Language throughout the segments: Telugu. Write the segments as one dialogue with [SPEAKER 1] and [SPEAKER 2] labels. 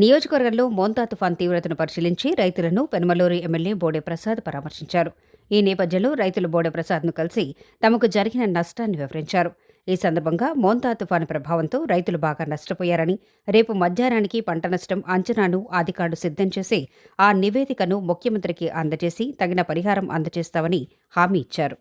[SPEAKER 1] నియోజకవర్గంలో మోంతా తుఫాన్ తీవ్రతను పరిశీలించి రైతులను పెనమలూరు ఎమ్మెల్యే బోడే ప్రసాద్ పరామర్శించారు. ఈ నేపథ్యంలో రైతులు బోడే ప్రసాద్ను కలిసి తమకు జరిగిన నష్టాన్ని వివరించారు. ఈ సందర్భంగా మోంతా తుఫాను ప్రభావంతో రైతులు బాగా నష్టపోయారని రేపు మధ్యాహ్నానికి పంట నష్టం అంచనాను అధికారులు సిద్ధం చేసి ఆ నివేదికను ముఖ్యమంత్రికి అందజేసి తగిన పరిహారం అందజేస్తామని హామీ ఇచ్చారు.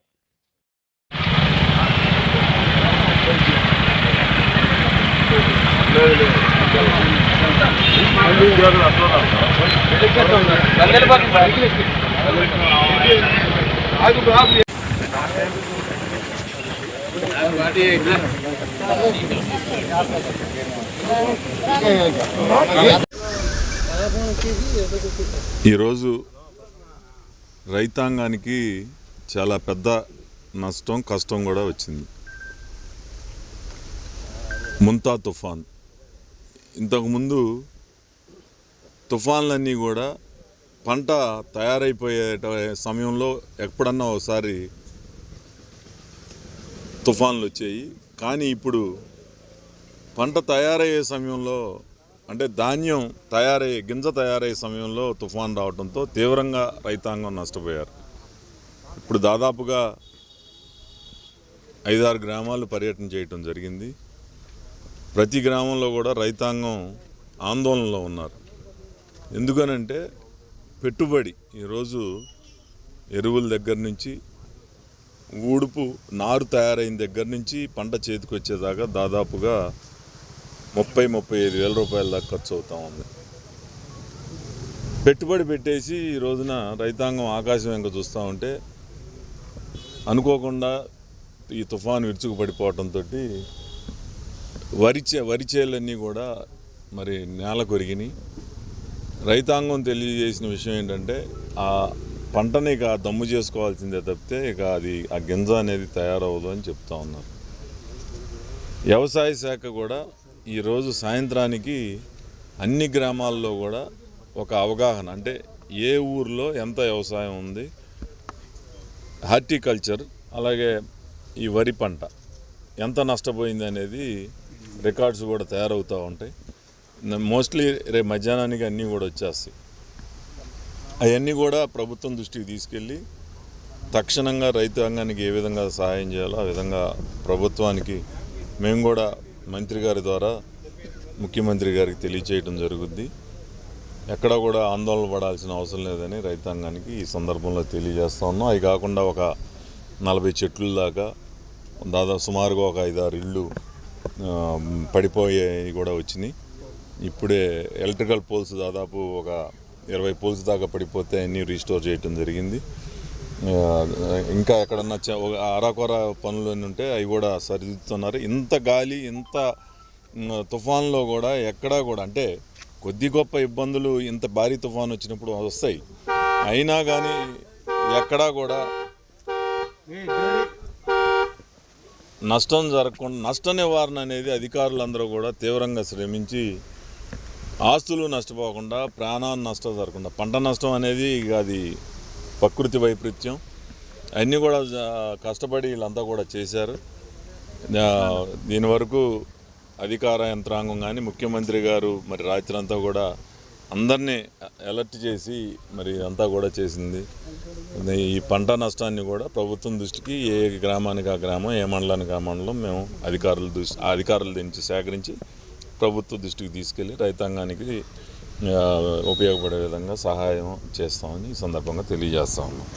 [SPEAKER 2] ఈరోజు రైతాంగానికి చాలా పెద్ద నష్టం కష్టం కూడా వచ్చింది. ముంతా తుఫాన్. ఇంతకుముందు తుఫాన్లన్నీ కూడా పంట తయారైపోయే సమయంలో ఎప్పుడన్నా ఒకసారి తుఫాన్లు వచ్చాయి కానీ ఇప్పుడు పంట తయారయ్యే సమయంలో అంటే ధాన్యం తయారయ్యే గింజ తయారయ్యే సమయంలో తుఫాన్ రావడంతో తీవ్రంగా రైతాంగం నష్టపోయారు. ఇప్పుడు దాదాపుగా ఐదారు గ్రామాలు పర్యటన చేయటం జరిగింది. ప్రతి గ్రామంలో కూడా రైతాంగం ఆందోళనలో ఉన్నారు. ఎందుకనంటే పెట్టుబడి ఈరోజు ఎరువుల దగ్గర నుంచి ఊడుపు నారు తయారైన దగ్గర నుంచి పంట చేతికి వచ్చేదాకా దాదాపుగా ముప్పై ముప్పై ఐదు వేల రూపాయల దాకా ఖర్చు అవుతా ఉంది. పెట్టుబడి పెట్టేసి ఈ రోజున రైతాంగం ఆకాశం వెంక చూస్తూ ఉంటే అనుకోకుండా ఈ తుఫాను విరుచుకు పడిపోవడంతో వరి చే వరి చేలన్నీ కూడా మరి నేల కొరిగినాయి రైతాంగం తెలియజేసిన విషయం ఏంటంటే ఆ పంటని ఇక దమ్ము చేసుకోవాల్సిందే తప్పితే ఇక అది ఆ గింజ అనేది తయారవదు అని చెప్తా ఉన్నారు. వ్యవసాయ శాఖ కూడా ఈరోజు సాయంత్రానికి అన్ని గ్రామాల్లో కూడా ఒక అవగాహన అంటే ఏ ఊర్లో ఎంత వ్యవసాయం ఉంది హార్టికల్చర్ అలాగే ఈ వరి పంట ఎంత నష్టపోయింది అనేది రికార్డ్స్ కూడా తయారవుతూ ఉంటాయి. మోస్ట్లీ రేపు మధ్యాహ్నానికి అన్నీ కూడా వచ్చేస్తాయి. అవన్నీ కూడా ప్రభుత్వం దృష్టికి తీసుకెళ్ళి తక్షణంగా రైతాంగానికి ఏ విధంగా సహాయం చేయాలో ఆ విధంగా ప్రభుత్వానికి మేము కూడా మంత్రి గారి ద్వారా ముఖ్యమంత్రి గారికి తెలియచేయడం జరుగుద్ది. ఎక్కడా కూడా ఆందోళన పడాల్సిన అవసరం లేదని రైతాంగానికి ఈ సందర్భంలో తెలియజేస్తా ఉన్నాం. అవి కాకుండా ఒక నలభై చెట్లు దాకా దాదాపు సుమారుగా ఒక ఐదారు ఇళ్ళు పడిపోయాయి కూడా వచ్చినాయి ఇప్పుడే ఎలక్ట్రికల్ పోల్స్ దాదాపు ఒక ఇరవై పోల్స్ దాకా పడిపోతే అన్నీ రీస్టోర్ చేయటం జరిగింది. ఇంకా ఎక్కడన్నా ఒక అరాకొర పనులు ఉంటే అవి కూడా సరిదిద్దుతున్నారు. ఇంత గాలి ఇంత తుఫాన్లో కూడా ఎక్కడా కూడా అంటే కొద్ది గొప్ప ఇబ్బందులు ఇంత భారీ తుఫాన్ వచ్చినప్పుడు వస్తాయి. అయినా కానీ ఎక్కడా కూడా నష్టం జరగకుండా నష్ట నివారణ అనేది అధికారులందరూ కూడా తీవ్రంగా శ్రమించి ఆస్తులు నష్టపోకుండా ప్రాణాన్ని నష్టం జరగకుండా పంట నష్టం అనేది ఇక అది ప్రకృతి వైపరీత్యం. అన్నీ కూడా కష్టపడి వీళ్ళంతా కూడా చేశారు. దీని వరకు అధికార యంత్రాంగం కానీ ముఖ్యమంత్రి గారు మరి రాత్రి అంతా కూడా అందరినీ అలర్ట్ చేసి మరి అంతా కూడా చేసింది. ఈ పంట నష్టాన్ని కూడా ప్రభుత్వం దృష్టికి ఏ గ్రామానికి ఆ గ్రామం ఏ మండలానికి ఆ మండలం మేము అధికారుల దృష్టి అధికారుల నుంచి సేకరించి ప్రభుత్వ దృష్టికి తీసుకెళ్ళి రైతాంగానికి ఉపయోగపడే విధంగా సహాయం చేస్తామని ఈ సందర్భంగా తెలియజేస్తా ఉన్నాం.